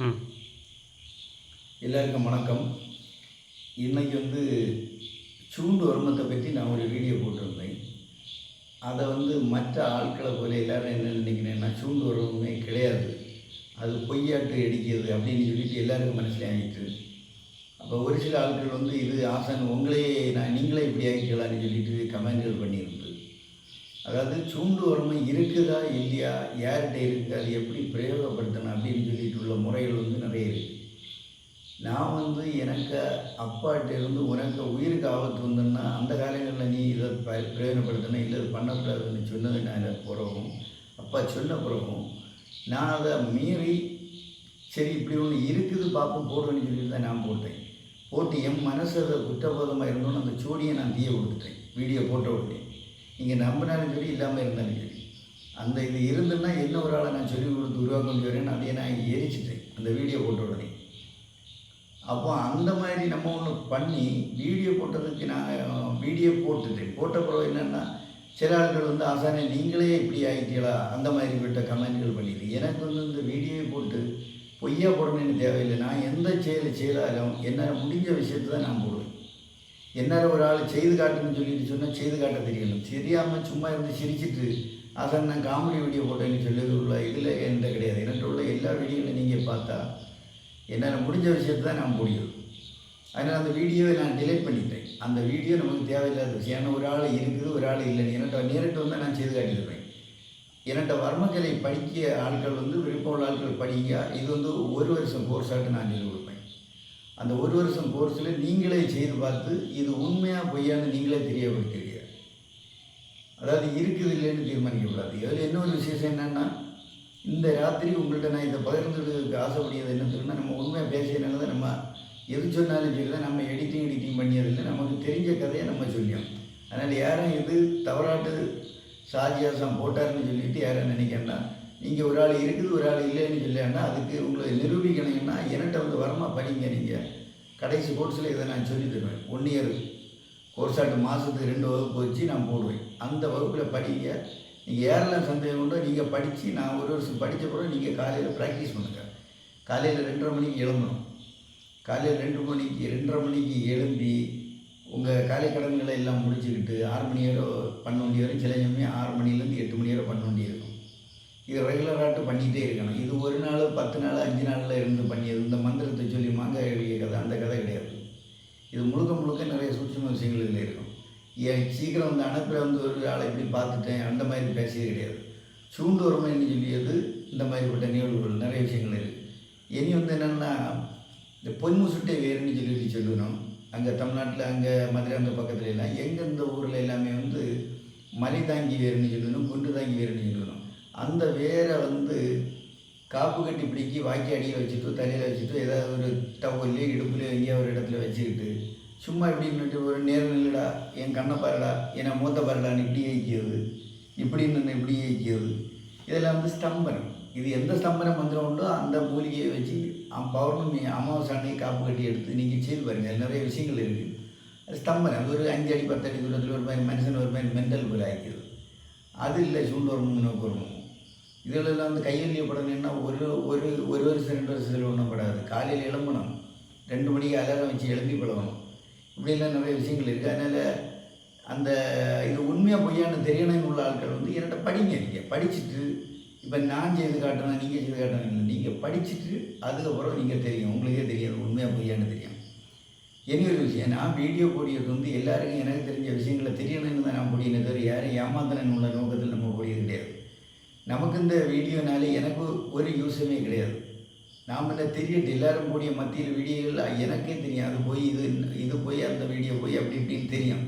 ம். எல்லாருக்கும் வணக்கம். இன்னைக்கு வந்து சூண்டு வருமத்தை பற்றி நான் ஒரு வீடியோ போட்டிருந்தேன். அதை வந்து மற்ற ஆட்களை போல எல்லாரும் என்ன நினைக்கிறேன்னா சூண்டு வருவமே கிடையாது. அது பொய்யாட்டு அடிக்கிறது அப்படின்னு சொல்லிட்டு எல்லாருக்கும் மனசில் ஆகிட்டு அப்போ ஒரு சில ஆட்கள் வந்து இது ஆசான் உங்களே நான் நீங்களே இப்படி ஆகிக்கலான்னு சொல்லிட்டு கமெண்ட்கள் பண்ணியிருந்தேன் அதாவது சூண்டு வறுமை இருக்குதா இல்லையா? யார்கிட்ட இருக்குது அது எப்படி பிரயோகப்படுத்தணும் அப்படின்னு சொல்லிட்டு உள்ள முறைகள் வந்து நிறைய இருக்குது நான் வந்து எனக்கு அப்பாட்ட இருந்து உனக்கு உயிருக்கு ஆபத்து வந்தேன்னா அந்த காலங்களில் நீ இதை ப பிரயோஜனப்படுத்தணும் இல்லை இது பண்ணக்கூடாதுன்னு சொன்னது நான் பிறகும் அப்பா சொன்ன பிறகும் நான் அதை மீறி சரி இப்படி ஒன்று இருக்குது பார்ப்போம் போடுவேன்னு சொல்லிட்டு தான் நான் போட்டேன். போட்டு என் மனசு அதை குற்றபோதமாக இருந்தோன்னு அந்த சூடியை நான் தீய கொடுத்துட்டேன். வீடியோ போட்டோ விட்டேன் நீங்கள் நம்பினாலும் சரி இல்லாமல் இருந்தாலும் சரி. அந்த இது இருந்துன்னா என்ன ஒரு ஆளை நான் சொல்லி கொடுத்து உருவாக்க சொல்கிறேன்னு அதையே நான் எரிச்சிட்டேன் அந்த வீடியோ போட்ட உடனே. அப்போ அந்த மாதிரி நம்ம ஒன்று பண்ணி வீடியோ போட்டதுக்கு நான் வீடியோ போட்டுட்டேன். போட்ட பிறகு என்னென்னா சில ஆட்கள் வந்து ஆசானே நீங்களே இப்படி ஆகிட்டீங்களா அந்த மாதிரி விட்ட கமெண்ட்கள் பண்ணிடு எனக்கு வந்து இந்த வீடியோ போட்டு பொய்யா போடணும்னு தேவையில்லை. நான் எந்த செயலை செய்தாலும் என்னால் முடிஞ்ச விஷயத்தை தான் நான் போடுவேன். என்ன ஒரு ஆள் செய்து காட்டுன்னு சொல்லிட்டு சொன்னால் செய்து காட்ட தெரியணும் தெரியாமல் சும்மா இருந்து சிரிச்சிட்டு அதை நான் காமெடி வீடியோ போட்டேன்னு சொல்லி உள்ள இதில் என்கிட்ட கிடையாது. என்கிட்ட உள்ள எல்லா வீடியோவிலும் நீங்கள் பார்த்தா என்னால் முடிஞ்ச விஷயத்தை தான் நான் முடியும். அதனால் அந்த வீடியோவை நான் டிலேட் பண்ணிட்டேன். அந்த வீடியோ நமக்கு தேவையில்லாத விஷயம். ஏன்னா ஒரு ஆள் இருக்குது ஒரு ஆள் இல்லைன்னு என்கிட்ட நேரிட்டு வந்து நான் செய்து காட்டியிருப்பேன் என்கிட்ட வர்மக்கலை படிக்க ஆட்கள் வந்து விருப்பம் உள்ள ஆட்கள் படிங்க. இது வந்து ஒரு வருஷம் கோர்ஸாட்டு நான் சொல்லி கொடுப்பேன் அந்த ஒரு வருஷம் கோர்ஸில் நீங்களே செய்து பார்த்து இது உண்மையாக பொய்யான்னு நீங்களே தெரியப்படுத்துவீங்க அதாவது இருக்குது இல்லைன்னு தீர்மானிக்கக்கூடாது அதில் இன்னொரு விசேஷம் என்னென்னா இந்த ராத்திரி உங்கள்கிட்ட நான் இதை பகிர்ந்ததுக்கு ஆசைப்படியது என்ன தெரியுமா? நம்ம உண்மையாக பேசியனால தான் நம்ம எது சொன்னாலும் சரி தான் நம்ம எடிட்டிங் எடிட்டிங் பண்ணியதில்லை. நமக்கு தெரிஞ்ச கதையை நம்ம சொல்லியோம் அதனால் யாரும் இது தவறாட்டு சாஜியாசம் போட்டாருன்னு சொல்லிட்டு யாரும் நினைக்கிறேன்னா நீங்கள் ஒரு ஆள் இருக்குது ஒரு ஆள் இல்லைன்னு சொல்லியாண்டா அதுக்கு உங்களை நிரூபிக்கணுங்கன்னா என்கிட்ட வந்து வரமா படிங்க நீங்கள் கடைசி கோர்ஸில் இதை நான் சொல்லி தருவேன். ஒன் இயர் கோர்ஸ் ஆட்டு மாதத்துக்கு ரெண்டு வகுப்பு வச்சு நான் போடுவேன். அந்த வகுப்பில் படிங்க. நீங்கள் யாரெல்லாம் சந்தேகம் உண்டோ நீங்கள் படித்து நான் ஒரு வருஷம் படித்த பிறகு நீங்கள் காலையில் ப்ராக்டிஸ் பண்ணுங்கள் காலையில் ரெண்டரை மணிக்கு எழும்பணும். காலையில் ரெண்டு மணிக்கு ரெண்டரை மணிக்கு எழும்பி உங்கள் காலை கடன்களை எல்லாம் முடிச்சுக்கிட்டு ஆறு மணி வரை பண்ண வேண்டிய வரை சில சமயம் ஆறு மணிலேருந்து எட்டு மணி வரை பண்ண வேண்டியிருக்கும் இது ரெகுலராட்டு பண்ணிகிட்டே இருக்கணும். இது ஒரு நாள் பத்து நாள் அஞ்சு நாளில் இருந்து பண்ணியது. இந்த மந்திரத்தை சொல்லி மாங்காய் எழுதிய கதை அந்த கதை கிடையாது. இது முழுக்க முழுக்க நிறைய சூட்சம விஷயங்கள் இதில் இருக்கும். ஏன் சீக்கிரம் வந்து அனுப்புகிற வந்து ஒரு ஆளை இப்படி பார்த்துட்டேன் அந்த மாதிரி பேசியது கிடையாது. சூண்டு வறுமைன்னு சொல்லியது இந்த மாதிரிப்பட்ட நிகழ்வுகள் நிறைய விஷயங்கள் இருக்குது இனி வந்து என்னென்னா இந்த பொன்முசுட்டை வேறுன்னு சொல்லிட்டு சொல்லணும். அங்கே தமிழ்நாட்டில் அங்கே மதுரை அந்த பக்கத்துல எல்லாம் எங்கே இந்த ஊரில் எல்லாமே வந்து மலை தாங்கி வேறுன்னு சொல்லணும் குண்டு தாங்கி வேறுன்னு சொல்லணும். அந்த வேரை வந்து காப்பு கட்டி பிடிக்கி வாக்கி அடியில் வச்சுட்டு தலையில் வச்சுட்டு ஏதாவது ஒரு டவல்லையோ இடுப்புலையோ எங்கேயோ ஒரு இடத்துல வச்சுக்கிட்டு சும்மா இப்படி நின்றுட்டு ஒரு நேரம் இல்லைடா என் கண்ணை பாருடா என்னை மூத்த பாருடான்னு இப்படி வைக்கிறது இப்படி நின்று இப்படி வைக்கிறது இதெல்லாம் வந்து ஸ்தம்பனம். இது எந்த ஸ்தம்பன மந்திரம் உண்டோ அந்த மூலிகையை வச்சு பௌர்ணமி அமாவாசை அன்னைக்கு காப்பு கட்டி எடுத்து நீங்கள் செய்து பாருங்கள் நிறைய விஷயங்கள் இருக்குது அது ஸ்தம்பனம். அது ஒரு அஞ்சு அடி பத்து அடி தூரத்தில் ஒரு மாதிரி மனுஷன் ஒரு மாதிரி மென்டல் போல ஆகிக்கிறது அது இல்லை சூண்டோர்மம் நோக்குறமும் இதிலெல்லாம் வந்து கையெழுப்படணும்னா ஒரு ஒரு ஒரு வருஷம் ரெண்டு வருஷத்தில் ஒன்றும் படாது. காலையில் எழும்பணும். ரெண்டு மணிக்கு அலாரம் வச்சு எழுப்பி பழகணும். இப்படிலாம் நிறைய விஷயங்கள் இருக்குது அதனால் அந்த இது உண்மையாக பொய்யான்னு தெரியணும் உள்ள ஆட்கள் வந்து என்கிட்ட படிங்க. நீங்கள் படிச்சுட்டு இப்போ நான் செய்து காட்டணும் நீங்கள் செய்து காட்டணும் இல்லை நீங்கள் படிச்சுட்டு அதுக்கப்புறம் நீங்கள் தெரியும். உங்களுக்கே தெரியாது. உண்மையாக பொய்யான்னு தெரியும். இனி ஒரு விஷயம் நான் வீடியோ போடியது வந்து எல்லாருக்கும் எனக்கு தெரிஞ்ச விஷயங்களை தெரியணும்னு தான் நான் போடினே தவிர யாரும் ஏமாத்தணும் உள்ள நோக்கத்தில் நம்ம போடியது கிடையாது. நமக்கு இந்த வீடியோனாலே எனக்கு ஒரு யூஸுமே கிடையாது. நாம் என்ன தெரியட்டு எல்லாரும் கூடிய மத்தியில் வீடியோவில் எனக்கே தெரியும். அது போய் இது இது போய் அந்த வீடியோ போய் அப்படி இப்படின்னு தெரியும்.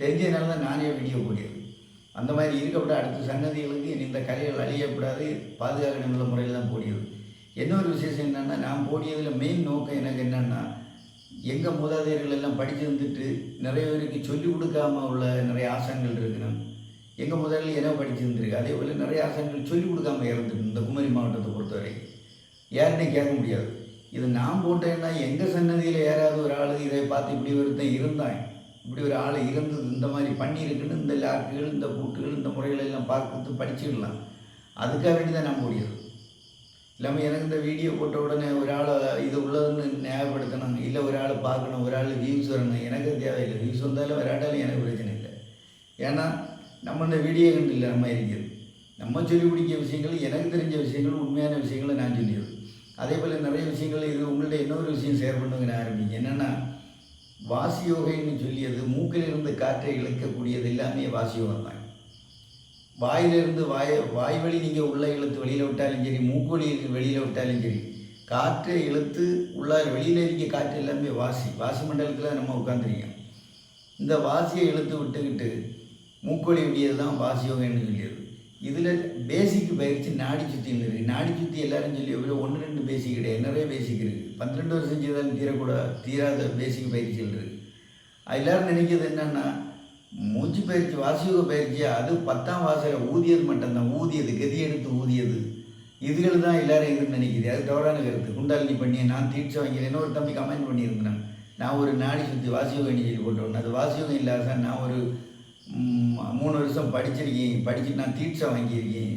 தெரிஞ்சதுனால தான் நானே வீடியோ போடியது அந்த மாதிரி இருக்கப்பட்ட அடுத்த சன்னதிகளுக்கு இந்த கலைகள் அழியக்கூடாது. பாதுகாக்கணுங்கிற முறையில் தான் போடியது இன்னொரு விசேஷம் என்னென்னா நான் போடியதில் மெயின் நோக்கம் எனக்கு என்னென்னா எங்கள் மூதாதையர்கள் எல்லாம் படித்து வந்துட்டு நிறைய பேருக்கு சொல்லிக் கொடுக்காம உள்ள நிறைய ஆசங்கள் இருக்கணும். எங்கள் முதல்ல என்ன படிச்சிருந்திருக்கு அதே போல் நிறைய ஆசனங்கள் சொல்லிக் கொடுக்காம இறந்துருக்கு இந்த குமரி மாவட்டத்தை பொறுத்தவரை. யாருன்னே கேட்க முடியாது. இது நான் போட்டேன்னா எங்கள் சன்னதியில் யாராவது ஒரு ஆள் இதை பார்த்து இப்படி ஒருத்தன் இருந்தான். இப்படி ஒரு ஆள் இருந்தது. இந்த மாதிரி பண்ணியிருக்குன்னு இந்த லாக்குகள் இந்த பூட்டுகள் இந்த முறைகள் எல்லாம் பார்க்கறது படிச்சிடலாம். அதுக்காக வேண்டி தான் நம்ப முடியாது இல்லாமல் எனக்கு இந்த வீடியோ போட்ட உடனே ஒரு ஆளை இது உள்ளதுன்னு ஞாபகப்படுத்தணும் இல்லை ஒரு ஆளை பார்க்கணும் ஒரு ஆள் வியூஸ் வரணும். எனக்கு தேவையில்லை. வியூஸ் வந்தாலும் வராட்டாலும் எனக்கு பிரச்சனை இல்லை. ஏன்னா நம்ம இந்த வீடியோ கண்டு இருக்கிறது. நம்ம சொல்லி பிடிக்க விஷயங்கள் எனக்கு தெரிஞ்ச விஷயங்கள் உண்மையான விஷயங்களை நான் சொல்லியது அதே போல் நிறைய விஷயங்கள் இது உங்கள்ட்ட இன்னொரு விஷயம் ஷேர் பண்ணுங்க நான் ஆரம்பிங்க என்னென்னா வாசி யோகைன்னு சொல்லியது மூக்கிலிருந்து காற்றை இழுக்கக்கூடியது எல்லாமே வாசி யோகம் தான். வாயிலிருந்து வாய வாய் வழி நீங்கள் உள்ளே இழுத்து வெளியில் விட்டாலும் சரி மூக்கொழி வெளியில் விட்டாலும் சரி காற்றை இழுத்து உள்ள வெளியில் இருக்க காற்று எல்லாமே வாசி வாசி மண்டலத்தில் நம்ம உட்காந்துருக்கோம் இந்த வாசியை இழுத்து விட்டுக்கிட்டு மூக்கொழி விடியது தான் வாசி யோகம்னு சொல்லியது. இதில் பேசிக் பயிற்சி நாடி சுத்தின்னு இருக்குது நாடி சுத்தி எல்லாரும் சொல்லி எவ்வளோ ஒன்று ரெண்டு பேசிக் கிடையாது. நிறைய பேசிக் இருக்குது பன்னிரெண்டு வருஷம் செய்தாலும் தீரக்கூட தீராத பேசிக் பயிற்சிகள் இருக்குது எல்லாரும் நினைக்கிறது என்னென்னா மூச்சு பயிற்சி வாசியோக பயிற்சி அது பத்தாம் வாசல ஊதியது மட்டும்தான். ஊதியது கதி எடுத்து ஊதியது. இதுகள் தான் எல்லாரும் எதுவும் நினைக்கிது. அது தவறான கருத்து. குண்டாலினி பண்ணி நான் தீட்சை வாங்கிறேன்னு ஒரு தம்பி கமெண்ட் பண்ணியிருந்தேன். நான் ஒரு நாடி சுற்றி வாசியோகம் சொல்லி போட்டோன்னு அது வாசியோகம் இல்லாத நான் ஒரு மூணு வருஷம் படிச்சிருக்கேன். படிச்சுட்டு நான் தீட்சை வாங்கியிருக்கேன்.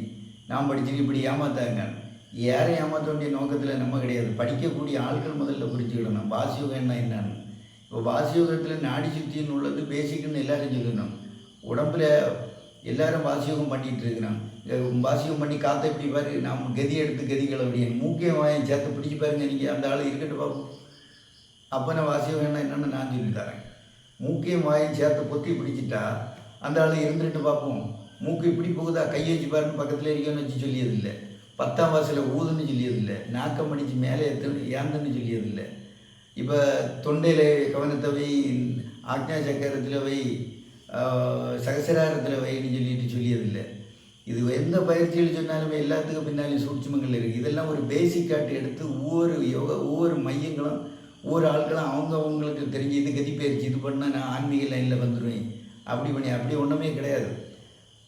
நான் படிச்சிருக்கேன். இப்படி ஏமாத்தாங்க. யாரை ஏமாற்ற வேண்டிய நோக்கத்தில் நம்ம கிடையாது. படிக்கக்கூடிய ஆட்கள் முதல்ல புரிஞ்சுக்கிடணும் வாசியோகம்னா என்னன்னு. இப்போ வாசியோகத்தில் நாடி சுத்தின்னு உள்ளது பேசிக்குன்னு எல்லாரும் சொல்லணும். உடம்புல எல்லாரும் வாசியோகம் பண்ணிகிட்டு இருக்கிறான் வாசியோகம் பண்ணி காற்றை இப்படி பாரு? நாம் கதி எடுத்து கதிகள் அப்படின்னு மூக்கே வாயம் சேர்த்து பிடிச்சி பாருங்க. நீங்கள் அந்த ஆள் இருக்கட்டும் பார்ப்போம் அப்போ நான் வாசியோகம்னா என்னென்னு நான் சொல்லி தரேன். மூக்கையும் வாயும் சேர்த்து பொத்தி பிடிச்சிட்டா அந்த ஆள் இருந்துட்டு பார்ப்போம். மூக்கு இப்படி போகுதா? கை வச்சு பாருன்னு பக்கத்தில் இருக்கணும்னு வச்சு சொல்லியதில்லை. பத்தாம் வாசலில் ஊதுன்னு சொல்லியதில்லை. நாக்கம் அடித்து மேலே ஏற்று ஏந்தன்னு சொல்லியதில்லை. இப்போ தொண்டையில் கவனத்தை வை ஆக்ஞா சக்கரத்தில் வை சகசராரத்தில் வைன்னு சொல்லிட்டு சொல்லியதில்லை. இது எந்த பயிற்சியில் சொன்னாலுமே எல்லாத்துக்கும் பின்னாலும் சூட்சுமங்கள் இருக்குது இதெல்லாம் ஒரு பேசிக் காட்டு எடுத்து ஒவ்வொரு யோகா ஒவ்வொரு மையங்களும் ஒவ்வொரு ஆட்களும் அவங்க அவங்களுக்கு தெரிஞ்சு இது கதி பயிற்சி இது பண்ணால் நான் ஆன்மீக லைனில் வந்துடுவேன் அப்படி பண்ணி அப்படி ஒன்றுமே கிடையாது.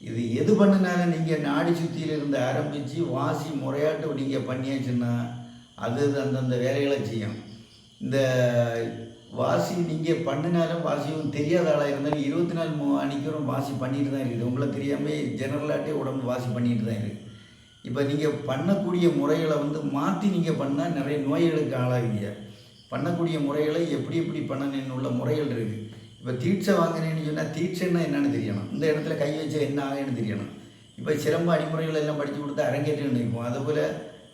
இது எது பண்ணினாலும் நீங்கள் நாடி சுத்தியில இருந்து ஆரம்பித்து வாசி முறையாட்டு நீங்கள் பண்ணியாச்சுன்னா அது அந்தந்த வேலைகளை செய்யும். இந்த வாசி நீங்கள் பண்ணினாலும் வாசியும் தெரியாத ஆளாக இருந்தாலும் இருபத்தி நாலு மணிக்கூறும் வாசி பண்ணிட்டு தான் இருக்குது. உங்களை தெரியாமல் ஜெனரலாட்டே உடம்பு வாசி பண்ணிட்டு தான் இருக்குது. இப்போ நீங்கள் பண்ணக்கூடிய முறைகளை வந்து மாற்றி நீங்கள் பண்ணால் நிறைய நோய்களுக்கு ஆளாவீங்க. பண்ணக்கூடிய முறைகளை எப்படி எப்படி பண்ணணும்னு உள்ள முறைகள் இருக்குது இப்போ தீட்சை வாங்கினேன்னு சொன்னால் தீட்சைன்னா என்னென்னு தெரியணும். இந்த இடத்துல கை வச்சா என்ன ஆகுன்னு தெரியணும். இப்போ சிலம்ப அடிமுறைகள் எல்லாம் படித்து கொடுத்து அரங்கேற்றம் இருக்கும் அதுபோல்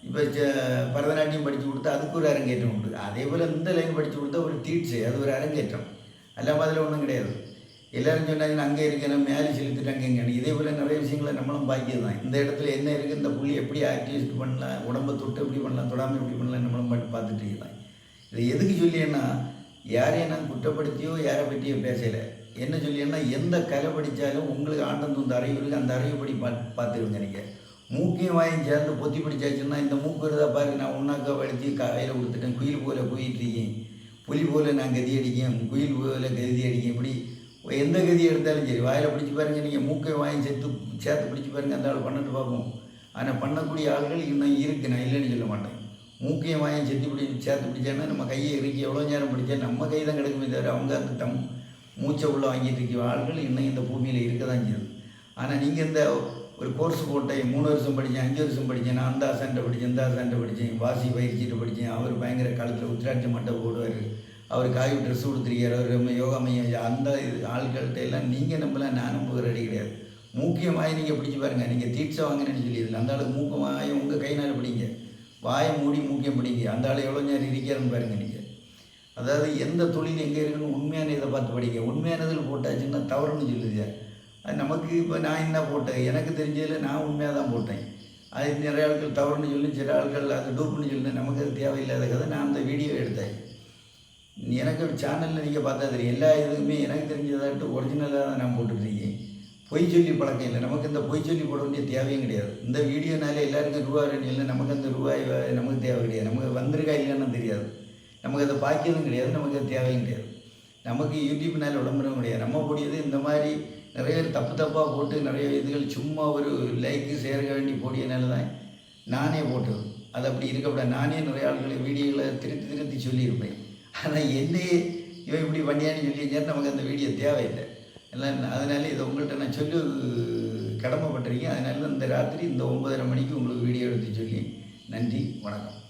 இப்போ ச- பரதநாட்டியம் படித்து கொடுத்தா அதுக்கு ஒரு அரங்கேற்றம் உண்டு. அதே போல் இந்த லைன் படித்து கொடுத்தா ஒரு தீட்சை அது ஒரு அரங்கேற்றம். எல்லாம் அதில் ஒன்றும் கிடையாது. எல்லோரும் சொன்னாங்க அங்கே இருக்கணும் மேலே செலுத்திட்டாங்க இங்கே இதே போல் நிறைய விஷயங்களை நம்மளும் பாக்கியது தான் இந்த இடத்துல என்ன இருக்குது இந்த புள்ளி எப்படி ஆக்டிவேட் பண்ணலாம் உடம்பை தொட்டு எப்படி பண்ணலாம் தொடாமல் எப்படி பண்ணலாம் நம்மளும் பாட்டு பார்த்துட்டு இருக்கலாம் இதை எதுக்கு சொல்லியேன்னா யாரையும் நான் குற்றப்படுத்தியோ யாரை பற்றியோ பேசலை. என்ன சொல்லியேன்னா எந்த கலை படித்தாலும் உங்களுக்கு ஆண்டம் தந்த அறிவு இருக்குது அந்த அறிவுப்படி பா பார்த்துருங்க நீங்கள் மூக்கையும் வாயும் சேர்ந்து பொத்தி பிடிச்சாச்சுன்னா இந்த மூக்கு இருந்தால் பாருங்க நான் உண்ணாக்கா வலிச்சு கையில் கொடுத்துட்டேன். குயில் போல போயிட்டுருக்கேன் புலி போல் நான் கதி அடிக்கேன். குயில் போல கதி அடிக்கேன். இப்படி எந்த கதி எடுத்தாலும் சரி வாயில் பிடிச்சி பாருங்க நீங்கள் மூக்கை வாயும் சேர்த்து சேர்த்து பிடிச்சி பாருங்கள் அந்த ஆள் பண்ணிட்டு பார்ப்போம். ஆனால் பண்ணக்கூடிய ஆள்கள் இன்னும் இருக்குது நான் இல்லைன்னு சொல்ல மாட்டேன். மூக்கையும் வாயும் செத்து பிடி சேர்த்து பிடிச்சாமே நம்ம கையை இறுக்கி எவ்வளோ நேரம் பிடிச்சா நம்ம கை தான் கிடக்குமே தவிர அவங்க அந்த டம் மூச்சை உள்ள வாங்கிட்டு இருக்க ஆள்கள் இன்னும் இந்த பூமியில் இருக்க தான் செய்யுது. ஆனால் நீங்கள் இந்த ஒரு கோர்ஸ் போட்டேன் மூணு வருஷம் படித்தேன் அஞ்சு வருஷம் படித்தேன் நான் அந்த ஆசான்ட்ட படித்தேன் இந்த ஆசான்ட்ட படித்தேன் வாசி பயிற்சிட்டு படித்தேன் அவர் பயங்கர காலத்தில் உத்திராட்சி மண்டபம் போடுவார். அவர் காய் ட்ரெஸ் கொடுத்துருக்கார் அவர் யோகா மையம் அந்த இது ஆள்கள்ட்ட எல்லாம் நீங்கள் நம்பலாம் நான் நம்புகிற அடி கிடையாது மூக்கியமாக நீங்கள் பிடிச்சி பாருங்கள் நீங்கள் தீட்சை வாங்கினேன்னு சொல்லியதில்லை அந்த அளவுக்கு மூக்கமாக உங்கள் கையினால் பிடிங்க. வாய் மூடி மூக்கியம் பிடிங்க. அந்த ஆள் எவ்வளோ நேரம் இருக்கிறேன்னு பாருங்க நீங்கள் அதாவது எந்த தொழில் எங்கே இருக்குன்னு உண்மையான இதை பார்த்து படிங்க. உண்மையானதில் போட்டாச்சுன்னா தவறுன்னு சொல்லுது அது நமக்கு இப்போ நான் என்ன போட்டேன்? எனக்கு தெரிஞ்சதில் நான் உண்மையாக தான் போட்டேன். அது நிறைய ஆட்கள் தவறுன்னு சொல்லி சில ஆட்கள் அது டூப்புன்னு சொல்லி நமக்கு அது தேவையில்லாத கதை. நான் அந்த வீடியோ எடுத்தேன். எனக்கு சேனலில் நீங்கள் பார்த்தா தெரியும். எல்லா இதுவுமே எனக்கு தெரிஞ்சதாட்டு ஒரிஜினலாக தான் நான் போட்டுட்ருக்கேன் பொய் சொல்லி பழக்கம் இல்லை. நமக்கு இந்த பொய் சொல்லி போட வேண்டிய தேவையும் கிடையாது. இந்த வீடியோனாலே எல்லாருக்கும் ரூபா ரெண்டு இல்லை நமக்கு அந்த ரூபாய் நமக்கு தேவை கிடையாது. நமக்கு வந்திருக்கா இல்லைன்னு தெரியாது. நமக்கு அதை பாக்கியதும் கிடையாது நமக்கு அது தேவையும் கிடையாது. நமக்கு யூடியூப்னால விளம்பரம் கிடையாது. நம்ம கூடியது இந்த மாதிரி நிறைய தப்பு தப்பாக போட்டு நிறைய இதுகள் சும்மா ஒரு லைக்கு சேர்க்க வேண்டி போடியனால தான் நானே போட்டது. அது அப்படி இருக்கக்கூடாது நானே நிறைய ஆட்களை வீடியோகளை திருத்தி திருத்தி சொல்லியிருப்பேன். ஆனால் என்னையே இவன் இப்படி பண்ணியான்னு சொல்லி நமக்கு அந்த வீடியோ தேவையில்லை. எல்லாம் அதனால இதை உங்கள்கிட்ட நான் சொல்லி கடமைப்பட்டிருக்கேன். அதனால இந்த ராத்திரி இந்த ஒன்பதரை மணிக்கு உங்களுக்கு வீடியோ எடுத்து சொல்லி நன்றி வணக்கம்.